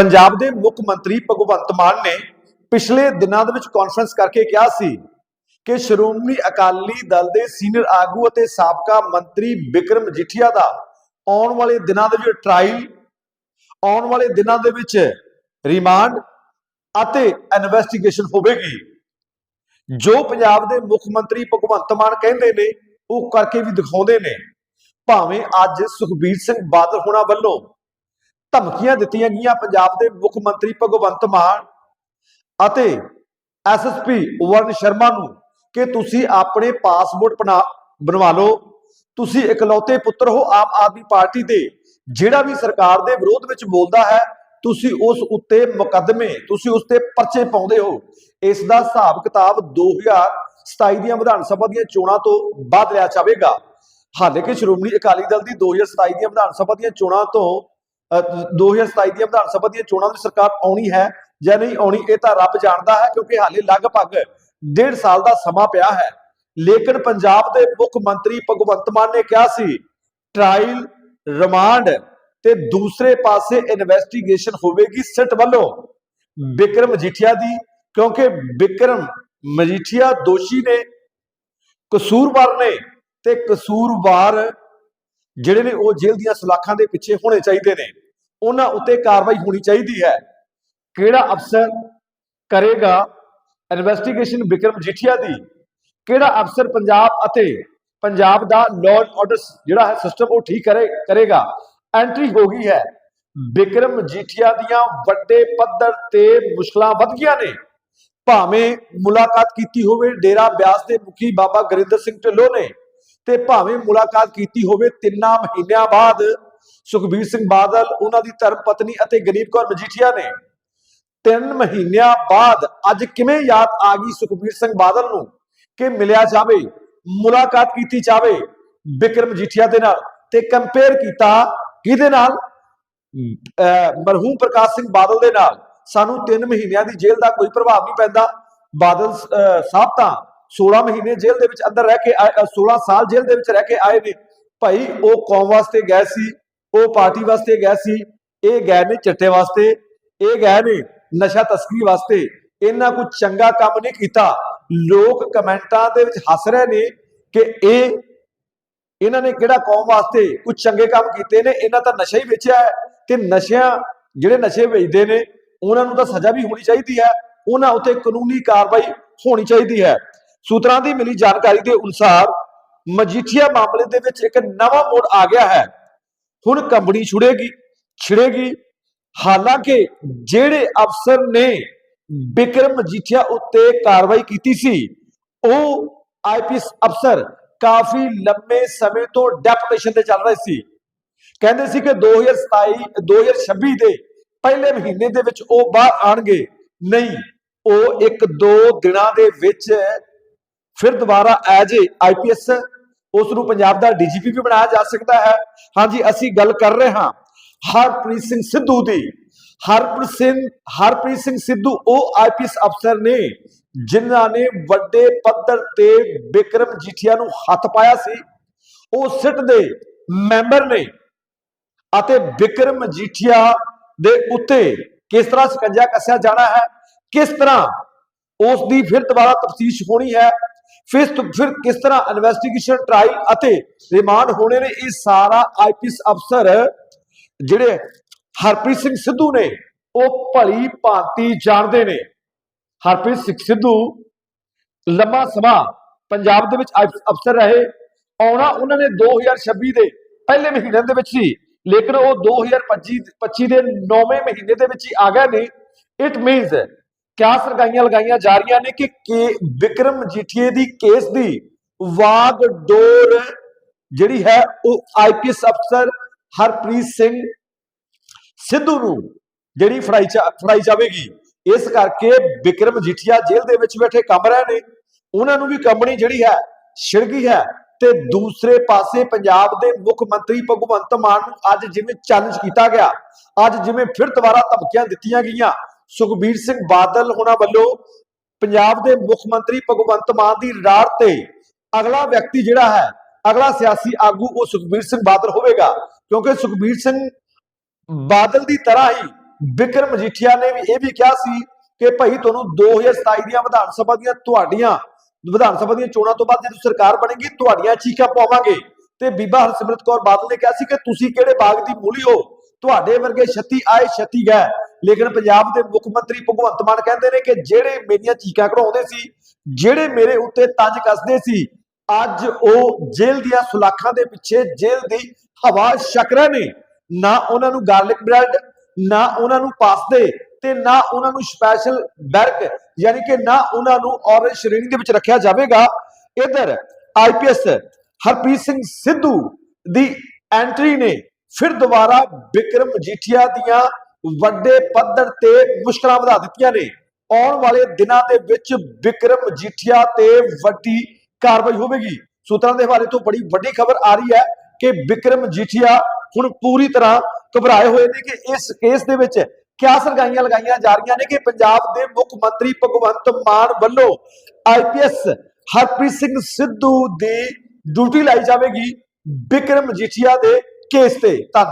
ਪੰਜਾਬ ਦੇ ਮੁੱਖ ਮੰਤਰੀ ਭਗਵੰਤ ਮਾਨ ਨੇ ਪਿਛਲੇ ਦਿਨਾਂ ਦੇ ਵਿੱਚ ਕਾਨਫਰੰਸ ਕਰਕੇ ਕਿਹਾ ਸੀ ਕਿ ਸ਼੍ਰੋਮਣੀ ਅਕਾਲੀ ਦਲ ਦੇ ਸੀਨੀਅਰ ਆਗੂ ਅਤੇ ਸਾਬਕਾ ਮੰਤਰੀ ਵਿਕਰਮ ਮਜੀਠੀਆ ਦਾ ਆਉਣ ਵਾਲੇ ਦਿਨਾਂ ਦੇ ਵਿੱਚ ਟ੍ਰਾਇਲ ਆਉਣ ਵਾਲੇ ਦਿਨਾਂ ਦੇ ਵਿੱਚ ਰਿਮਾਂਡ ਅਤੇ ਇਨਵੈਸਟੀਗੇਸ਼ਨ ਹੋਵੇਗੀ। ਜੋ ਪੰਜਾਬ ਦੇ ਮੁੱਖ ਮੰਤਰੀ ਭਗਵੰਤ ਮਾਨ ਕਹਿੰਦੇ ਨੇ, ਉਹ ਕਰਕੇ ਵੀ ਦਿਖਾਉਂਦੇ ਨੇ। ਭਾਵੇਂ ਅੱਜ ਸੁਖਬੀਰ ਸਿੰਘ ਬਾਦਲ ਹੋਣਾ ਵੱਲੋਂ ਧਮਕੀਆਂ ਦਿੱਤੀਆਂ ਗਈਆਂ ਪੰਜਾਬ ਦੇ ਮੁੱਖ ਮੰਤਰੀ ਭਗਵੰਤ ਮਾਨ ਅਤੇ ਐਸਐਸਪੀ ਵਰਨ ਸ਼ਰਮਾ ਨੂੰ ਕਿ ਤੁਸੀਂ ਆਪਣੇ ਪਾਸਪੋਰਟ ਬਣਾ, ਬਣਵਾ ਲਓ, ਤੁਸੀਂ ਇਕਲੌਤੇ ਪੁੱਤਰ ਹੋ ਆਮ ਆਦਮੀ ਪਾਰਟੀ ਦੇ, ਜਿਹੜਾ ਵੀ ਸਰਕਾਰ ਦੇ ਵਿਰੋਧ ਵਿੱਚ ਬੋਲਦਾ ਹੈ, ਤੁਸੀਂ ਉਸ ਉੱਤੇ ਮੁਕੱਦਮੇ, ਤੁਸੀਂ ਉਸ ਤੇ ਪਰਚੇ ਪਾਉਂਦੇ ਹੋ। ਇਸ ਦਾ ਹਿਸਾਬ ਕਿਤਾਬ 2027 ਦੀਆਂ ਵਿਧਾਨ ਸਭਾ ਦੀਆਂ ਚੋਣਾਂ ਤੋਂ ਬਾਅਦ ਲਿਆ ਜਾਵੇਗਾ। ਹਾਲਾਂਕਿ ਸ਼੍ਰੋਮਣੀ ਅਕਾਲੀ ਦਲ ਦੀ 2027 ਦੀਆਂ ਵਿਧਾਨ ਸਭਾ ਦੀਆਂ ਚੋਣਾਂ ਤੋਂ 2027 ਦੀਆਂ ਵਿਧਾਨ ਸਭਾ ਦੀਆਂ ਚੋਣਾਂ ਦੀ ਸਰਕਾਰ ਆਉਣੀ ਹੈ ਜਾਂ ਨਹੀਂ ਆਉਣੀ, ਇਹ ਤਾਂ ਰੱਬ ਜਾਣਦਾ ਹੈ ਕਿਉਂਕਿ ਹਾਲੇ ਲਗਭਗ ਡੇਢ ਸਾਲ ਦਾ ਸਮਾਂ ਪਿਆ ਹੈ। ਲੇਕਿਨ ਪੰਜਾਬ ਦੇ ਮੁੱਖ ਮੰਤਰੀ ਭਗਵੰਤ ਮਾਨ ਨੇ ਕਿਹਾ ਸੀ ਟ੍ਰਾਇਲ ਰਿਮਾਂਡ ਤੇ ਦੂਸਰੇ ਪਾਸੇ ਇਨਵੈਸਟੀਗੇਸ਼ਨ ਹੋਵੇਗੀ ਸਿੱਟ ਵੱਲੋਂ। ਬਿਕਰਮ ਮਜੀਠੀਆ ਦੀ, ਕਿਉਂਕਿ ਬਿਕਰਮ ਮਜੀਠੀਆ ਦੋਸ਼ੀ ਨੇ, ਕਸੂਰਵਾਰ ਨੇ ਤੇ ਕਸੂਰਵਾਰ ਜਿਹੜੇ ਨੇ ਉਹ ਜੇਲ੍ਹ ਦੀਆਂ ਸਲਾਖਾਂ ਦੇ ਪਿੱਛੇ ਹੋਣੇ ਚਾਹੀਦੇ ਨੇ। ਉਹਨਾਂ ਉੱਤੇ ਕਾਰਵਾਈ ਹੋਣੀ ਚਾਹੀਦੀ ਹੈ। ਕਿਹੜਾ ਅਫਸਰ ਕਰੇਗਾ ਇਨਵੈਸਟੀਗੇਸ਼ਨ ਵਿਕਰਮ ਮਜੀਠੀਆ ਦੀ? ਕਿਹੜਾ ਅਫਸਰ ਪੰਜਾਬ ਅਤੇ ਪੰਜਾਬ ਦਾ ਲਾਅ ਐਂਡ ਆਰਡਰ ਜਿਹੜਾ ਹੈ ਸਿਸਟਮ ਉਹ ਠੀਕ ਕਰੇ, ਕਰੇਗਾ? ਐਂਟਰੀ ਹੋ ਗਈ ਹੈ। ਵਿਕਰਮ ਮਜੀਠੀਆ ਦੀਆਂ ਵੱਡੇ ਪੱਧਰ ਤੇ ਮੁਸ਼ਕਲਾਂ ਵੱਧ ਗਈਆਂ ਨੇ। ਭਾਵੇਂ ਮੁਲਾਕਾਤ ਕੀਤੀ ਹੋਵੇ ਡੇਰਾ ਬਿਆਸ ਦੇ ਮੁਖੀ ਬਾਬਾ ਗੁਰਿੰਦਰ ਸਿੰਘ ਢਿੱਲੋਂ ਨੇ ਤੇ ਭਾਵੇਂ ਮੁਲਾਕਾਤ ਕੀਤੀ ਹੋਵੇ ਤਿੰਨਾਂ ਮਹੀਨਿਆਂ ਬਾਅਦ ਸੁਖਬੀਰ ਸਿੰਘ ਬਾਦਲ, ਉਹਨਾਂ ਦੀ ਧਰਮ ਪਤਨੀ ਅਤੇ ਗਰੀਬ ਕੌਰ ਮਜੀਠੀਆ ਨੇ ਤਿੰਨ ਮਹੀਨਿਆਂ ਬਾਅਦ ਅੱਜ ਕਿਵੇਂ ਯਾਦ ਆ ਗਈ ਸੁਖਬੀਰ ਸਿੰਘ ਬਾਦਲ ਨੂੰ ਕਿ ਮਿਲਿਆ ਜਾਵੇ, ਮੁਲਾਕਾਤ ਕੀਤੀ ਜਾਵੇ ਬਿਕਰਮ ਮਜੀਠੀਆ ਦੇ ਨਾਲ ਤੇ ਕੰਪੇਅਰ ਕੀਤਾ ਕਿਹਦੇ ਨਾਲ? ਮਰਹੂਮ ਪ੍ਰਕਾਸ਼ ਸਿੰਘ ਬਾਦਲ ਦੇ ਨਾਲ। ਸਾਨੂੰ 3 ਮਹੀਨਿਆਂ ਦੀ ਜੇਲ੍ਹ ਦਾ ਕੋਈ ਪ੍ਰਭਾਵ ਨਹੀਂ ਪੈਂਦਾ। ਬਾਦਲ, ਅਹ ਸਾਹਿਬ ਤਾਂ 16 ਮਹੀਨੇ ਜੇਲ੍ਹ ਦੇ ਵਿੱਚ ਅੰਦਰ ਰਹਿ ਕੇ ਆਏ- ਅਹ 16 ਸਾਲ ਜੇਲ੍ਹ ਦੇ ਵਿੱਚ ਰਹਿ ਕੇ ਆਏ ਨੇ। ਭਾਈ, ਉਹ ਕੌਮ ਵਾਸਤੇ ਗਏ ਸੀ। ਉਹ ਪਾਰਟੀ ਵਾਸਤੇ ਗਏ ਸੀ, ਇਹ ਗਏ ਨੇ ਚਿੱਟੇ ਵਾਸਤੇ, ਇਹ ਗਏ ਨੇ ਨਸ਼ਾ ਤਸਕਰੀ ਵਾਸਤੇ। ਇਹਨਾਂ ਕੁਝ ਚੰਗਾ ਕੰਮ ਨਹੀਂ ਕੀਤਾ। ਲੋਕ ਕਮੈਂਟਾਂ ਦੇ ਵਿੱਚ ਹੱਸ ਰਹੇ ਨੇ ਕਿ ਇਹ, ਇਹਨਾਂ ਨੇ ਕਿਹੜਾ ਕੌਮ ਵਾਸਤੇ ਕੁਝ ਚੰਗੇ ਕੰਮ ਕੀਤੇ ਨੇ, ਇਹਨਾਂ ਤਾਂ ਨਸ਼ਾ ਹੀ ਵੇਚਿਆ ਹੈ ਤੇ ਨਸ਼ਿਆਂ, ਜਿਹੜੇ ਨਸ਼ੇ ਵੇਚਦੇ ਨੇ, ਉਹਨਾਂ ਨੂੰ ਤਾਂ ਸਜ਼ਾ ਵੀ ਹੋਣੀ ਚਾਹੀਦੀ ਹੈ, ਉਹਨਾਂ ਉੱਤੇ ਕਾਨੂੰਨੀ ਕਾਰਵਾਈ ਹੋਣੀ ਚਾਹੀਦੀ ਹੈ। ਸੂਤਰਾਂ ਦੀ ਮਿਲੀ ਜਾਣਕਾਰੀ ਦੇ ਅਨੁਸਾਰ ਮਜੀਠੀਆ ਮਾਮਲੇ ਦੇ ਵਿੱਚ ਇੱਕ ਨਵਾਂ ਮੋੜ ਆ ਗਿਆ ਹੈ। ਹੁਣ ਕੰਬਣੀ ਛੁੜੇਗੀ, ਛਿੜੇਗੀ। ਹਾਲਾਂਕਿ ਜਿਹੜੇ ਅਫਸਰ ਨੇ ਬਿਕਰਮ ਮਜੀਠੀਆ ਉੱਤੇ ਕਾਰਵਾਈ ਕੀਤੀ ਸੀ, ਉਹ ਆਈਪੀਐਸ ਅਫਸਰ ਕਾਫੀ ਲੰਮੇ ਸਮੇਂ ਤੋਂ ਡੈਪੂਟੇਸ਼ਨ ਤੇ ਚੱਲ ਰਹੇ ਸੀ। ਕਹਿੰਦੇ ਸੀ ਕਿ 2027 2026 ਦੇ ਪਹਿਲੇ ਮਹੀਨੇ ਦੇ ਵਿੱਚ ਉਹ ਬਾਹਰ ਆਣਗੇ ਨਹੀਂ, ਉਹ ਇੱਕ ਦੋ ਦਿਨਾਂ ਦੇ ਵਿੱਚ ਫਿਰ ਦੁਬਾਰਾ ਐਜ ਏ ਆਈਪੀਐਸ ਉਸ ਨੂੰ ਪੰਜਾਬ ਦਾ ਡੀਜੀਪੀ ਵੀ ਬਣਾਇਆ ਜਾ ਸਕਦਾ ਹੈ। ਹਾਂਜੀ, ਅਸੀਂ ਗੱਲ ਕਰ ਰਹੇ ਹਾਂ ਹਰਪ੍ਰੀਤ ਸਿੰਘ ਸਿੱਧੂ ਦੀ। ਹਰਪ੍ਰੀਤ ਸਿੰਘ ਹਰਪ੍ਰੀਤ ਸਿੰਘ ਸਿੱਧੂ, ਉਹ ਆਈਪੀਐਸ ਅਫਸਰ ਨੇ, ਜਿਨ੍ਹਾਂ ਨੇ ਵੱਡੇ ਪੱਧਰ ਤੇ ਬਿਕਰਮ ਜੀਠੀਆ ਨੂੰ ਹੱਥ ਪਾਇਆ ਸੀ। ਉਹ ਸਿੱਟ ਦੇ ਮੈਂਬਰ ਨੇ ਅਤੇ ਬਿਕਰਮ ਮਜੀਠੀਆ ਦੇ ਉੱਤੇ ਕਿਸ ਤਰ੍ਹਾਂ ਸਕੰਜਾ ਕੱਸਿਆ ਜਾਣਾ ਹੈ, ਕਿਸ ਤਰ੍ਹਾਂ ਉਸ ਦੀ ਫਿਰ ਦੁਬਾਰਾ ਤਫਤੀਸ਼ ਹੋਣੀ ਹੈ ਫਿਰ ਫਿਰ ਕਿਸ ਤਰ੍ਹਾਂ ਇਨਵੈਸਟੀਗੇਸ਼ਨ ਟ੍ਰਾਇਲ ਅਤੇ ਰਿਮਾਂਡ ਹੋਣੇ ਨੇ? ਇਹ ਸਾਰਾ ਆਈਪੀਐਸ ਅਫਸਰ ਜਿਹੜੇ ਹਰਪ੍ਰੀਤ ਸਿੰਘ ਸਿੱਧੂ ਨੇ, ਉਹ ਭਲੀ ਭਾਂਤੀ ਜਾਣਦੇ ਨੇ। ਹਰਪ੍ਰੀਤ ਸਿੰਘ ਸਿੱਧੂ ਲੰਮਾ ਸਮਾਂ ਪੰਜਾਬ ਦੇ ਵਿੱਚ ਆਈਪੀਐਸ ਅਫਸਰ ਰਹੇ। ਆਉਣਾ ਉਹਨਾਂ ਨੇ 2026 ਦੇ ਪਹਿਲੇ ਮਹੀਨੇ ਦੇ ਵਿੱਚ ਸੀ ਲੇਕਿਨ ਉਹ 2025 25 ਦੇ 9ਵੇਂ ਮਹੀਨੇ ਦੇ ਵਿੱਚ ਹੀ ਆ ਗਏ ਨੇ। ਇਟ ਮੀਨਸ ਕਿਆ ਸਰਗਾਈਆਂ ਲਗਾਈਆਂ ਜਾ ਰਹੀਆਂ ਨੇ ਕਿ ਕੇ- ਵਿਕਰਮ ਮਜੀਠੀਏ ਦੀ ਕੇਸ ਦੀ ਵਾਗ ਡੋਰ ਜਿਹੜੀ ਹੈ ਉਹ ਆਈਪੀਐਸ ਅਫਸਰ ਹਰਪ੍ਰੀਤ ਸਿੰਘ ਸਿੱਧੂ ਨੂੰ ਜਿਹੜੀ ਫੜਾਈ ਫੜਾਈ ਜਾਵੇਗੀ। ਇਸ ਕਰਕੇ ਵਿਕਰਮ ਮਜੀਠੀਆ ਜੇਲ੍ਹ ਦੇ ਵਿੱਚ ਬੈਠੇ ਕੰਮ ਰਹੇ ਨੇ। ਉਹਨਾਂ ਨੂੰ ਵੀ ਕੰਪਨੀ ਜਿਹੜੀ ਹੈ ਛਿੜ ਗਈ ਹੈ ਤੇ ਦੂਸਰੇ ਪਾਸੇ ਪੰਜਾਬ ਦੇ ਮੁੱਖ ਮੰਤਰੀ ਭਗਵੰਤ ਮਾਨ ਨੂੰ ਅੱਜ ਜਿਵੇਂ ਚੈਲੰਜ ਕੀਤਾ ਗਿਆ, ਅੱਜ ਜਿਵੇਂ ਫਿਰ ਦੁਬਾਰਾ ਧਮਕੀਆਂ ਦਿੱਤੀਆਂ ਗਈਆਂ ਸੁਖਬੀਰ ਸਿੰਘ ਬਾਦਲ ਹੋਣਾ ਵੱਲੋਂ ਪੰਜਾਬ ਦੇ ਮੁੱਖ ਮੰਤਰੀ ਭਗਵੰਤ ਮਾਨ ਦੀ ਰਾੜ ਤੇ ਅਗਲਾ ਵਿਅਕਤੀ ਜਿਹੜਾ ਹੈ, ਅਗਲਾ ਸਿਆਸੀ ਆਗੂ ਉਹ ਸੁਖਬੀਰ ਸਿੰਘ ਬਾਦਲ ਹੋਵੇਗਾ, ਕਿਉਂਕਿ ਸੁਖਬੀਰ ਸਿੰਘ ਬਾਦਲ ਦੀ ਤਰ੍ਹਾਂ ਹੀ ਬਿਕਰਮ ਮਜੀਠੀਆ ਨੇ ਵੀ ਇਹ ਵੀ ਕਿਹਾ ਸੀ ਕਿ ਭਾਈ ਤੁਹਾਨੂੰ 2027 ਦੀਆਂ ਵਿਧਾਨ ਸਭਾ ਦੀਆਂ ਤੁਹਾਡੀਆਂ, ਵਿਧਾਨ ਸਭਾ ਦੀਆਂ ਚੋਣਾਂ ਤੋਂ ਬਾਅਦ ਜਦੋਂ ਸਰਕਾਰ ਬਣੇਗੀ, ਤੁਹਾਡੀਆਂ ਚੀਕਾਂ ਪਾਵਾਂਗੇ। ਤੇ ਬੀਬਾ ਹਰਸਿਮਰਤ ਕੌਰ ਬਾਦਲ ਨੇ ਕਿਹਾ ਸੀ ਕਿ ਤੁਸੀਂ ਕਿਹੜੇ ਬਾਗ ਦੀ ਮੂਲੀ ਹੋ? ਤੁਹਾਡੇ ਵਰਗੇ 36 ਆਏ 36 ਗਏ। ਲੇਕਿਨ ਪੰਜਾਬ ਦੇ ਮੁੱਖ ਮੰਤਰੀ ਭਗਵੰਤ ਮਾਨ ਕਹਿੰਦੇ ਨੇ ਕਿ ਜਿਹੜੇ ਮੇਰੀਆਂ ਚੀਕਾਂ ਕਢਾਉਂਦੇ ਸੀ, ਜਿਹੜੇ ਮੇਰੇ ਉੱਤੇ ਤੰਜ ਕੱਸਦੇ ਸੀ, ਅੱਜ ਉਹ ਜੇਲ੍ਹ ਦੀਆਂ ਸੁਲਾਖਾਂ ਦੇ ਪਿੱਛੇ ਜੇਲ੍ਹ ਦੀ ਹਵਾ ਛਕ ਨੇ। ਨਾ ਉਹਨਾਂ ਨੂੰ ਗਾਰਲਿਕ ਬ੍ਰੈਡ, ਨਾ ਉਹਨਾਂ ਨੂੰ ਪਾਸਤੇ ਤੇ ਨਾ ਉਹਨਾਂ ਨੂੰ ਸਪੈਸ਼ਲ ਬਰਕ, ਯਾਨੀ ਕਿ ਨਾ ਉਹਨਾਂ ਨੂੰ ਔਰੇਂਜ ਸ਼੍ਰੇਣੀ ਦੇ ਵਿੱਚ ਰੱਖਿਆ ਜਾਵੇਗਾ। ਇਧਰ ਆਈਪੀਐਸ ਹਰਪ੍ਰੀਤ ਸਿੰਘ ਸਿੱਧੂ ਦੀ ਐਂਟਰੀ ਨੇ ਫਿਰ ਦੁਬਾਰਾ ਵਿਕਰਮ ਮਜੀਠੀਆ ਦੀਆਂ ਵੱਡੇ ਪੱਧਰ ਤੇ ਮੁਸ਼ਕਲਾਂ ਵਧਾ ਦਿੱਤੀਆਂ ਨੇ। ਆਉਣ ਵਾਲੇ ਦਿਨਾਂ ਦੇ ਵਿੱਚ ਵਿਕਰਮ ਮਜੀਠੀਆ ਤੇ ਵੱਡੀ ਕਾਰਵਾਈ ਹੋਵੇਗੀ। ਸੂਤਰਾਂ ਦੇ ਹਵਾਲੇ ਤੋਂ ਬੜੀ ਵੱਡੀ ਖਬਰ ਆ ਰਹੀ ਹੈ ਕਿ ਵਿਕਰਮ ਮਜੀਠੀਆ ਹੁਣ ਪੂਰੀ ਤਰ੍ਹਾਂ ਘਬਰਾਏ ਹੋਏ ਨੇ ਕਿ ਇਸ ਕੇਸ ਦੇ ਵਿੱਚ ਕਿਆ ਸਰਗਾਈਆਂ ਲਗਾਈਆਂ ਜਾ ਰਹੀਆਂ ਨੇ ਕਿ ਪੰਜਾਬ ਦੇ ਮੁੱਖ ਮੰਤਰੀ ਭਗਵੰਤ ਮਾਨ ਵੱਲੋਂ ਆਈਪੀਐਸ ਹਰਪ੍ਰੀਤ ਸਿੰਘ ਸਿੱਧੂ ਦੀ ਡਿਊਟੀ ਲਾਈ ਜਾਵੇਗੀ ਵਿਕਰਮ ਮਜੀਠੀਆ ਦੇ ਕੇਸ ਤੇ। ਧੰਨਵਾਦ।